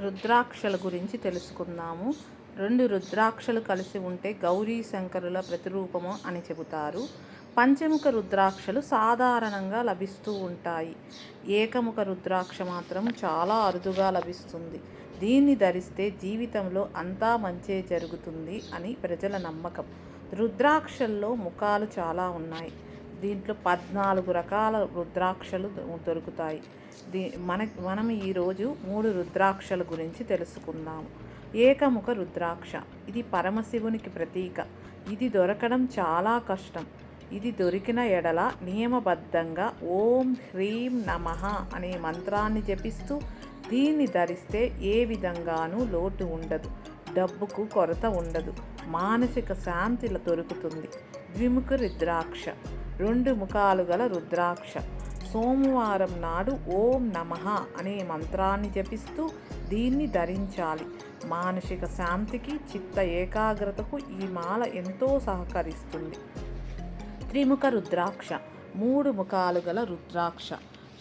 రుద్రాక్షల గురించి తెలుసుకుందాము. రెండు రుద్రాక్షలు కలిసి ఉంటే గౌరీ శంకరుల ప్రతిరూపము అని చెబుతారు. పంచముఖ రుద్రాక్షలు సాధారణంగా లభిస్తూ ఉంటాయి. ఏకముఖ రుద్రాక్ష మాత్రం చాలా అరుదుగా లభిస్తుంది. దీన్ని ధరిస్తే జీవితంలో అంతా మంచే జరుగుతుంది అని ప్రజల నమ్మకం. రుద్రాక్షల్లో ముఖాలు చాలా ఉన్నాయి. దీంట్లో పద్నాలుగు రకాల రుద్రాక్షలు దొ- దొరుకుతాయి. దీ మన మనం ఈరోజు మూడు రుద్రాక్షల గురించి తెలుసుకుందాము ఏకముఖ రుద్రాక్ష. ఇది పరమశివునికి ప్రతీక. ఇది దొరకడం చాలా కష్టం. ఇది దొరికిన ఎడల నియమబద్ధంగా ఓం హ్రీం నమః అనే మంత్రాన్ని జపిస్తూ దీన్ని ధరిస్తే ఏ విధంగానూ లోటు ఉండదు. డబ్బుకు కొరత ఉండదు. మానసిక శాంతిల దొరుకుతుంది. ద్విముఖ రుద్రాక్ష. రెండు ముఖాలు గల రుద్రాక్ష. సోమవారం నాడు ఓం నమః అనే మంత్రాన్ని జపిస్తూ దీన్ని ధరించాలి. మానసిక శాంతికి చిత్త ఏకాగ్రతకు ఈ మాల ఎంతో సహకరిస్తుంది. త్రిముఖ రుద్రాక్ష. మూడు ముఖాలు గల రుద్రాక్ష.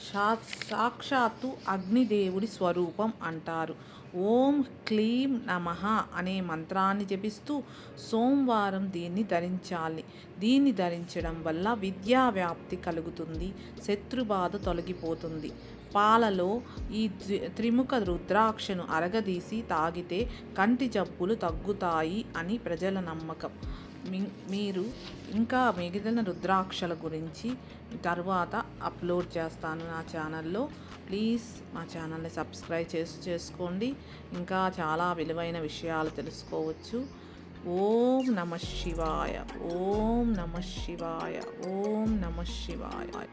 సాక్షాత్తు అగ్నిదేవుడి స్వరూపం అంటారు. ఓం క్లీం నమః అనే మంత్రాన్ని జపిస్తూ సోమవారం దీన్ని ధరించాలి. దీన్ని ధరించడం వల్ల విద్యా వ్యాప్తి కలుగుతుంది శత్రుబాధ తొలగిపోతుంది. పాలలో ఈ త్రిముఖ రుద్రాక్షను అరగదీసి తాగితే కంటి జబ్బులు తగ్గుతాయి అని ప్రజల నమ్మకం. మీరు ఇంకా మిగిలిన రుద్రాక్షల గురించి తర్వాత అప్లోడ్ చేస్తాను నా ఛానల్లో. ప్లీజ్ మా ఛానల్ని సబ్స్క్రైబ్ చేసి చేసుకోండి. ఇంకా చాలా విలువైన విషయాలు తెలుసుకోవచ్చు. ఓం నమ శివాయ. ఓం నమ శివాయ. ఓం నమ శివాయ.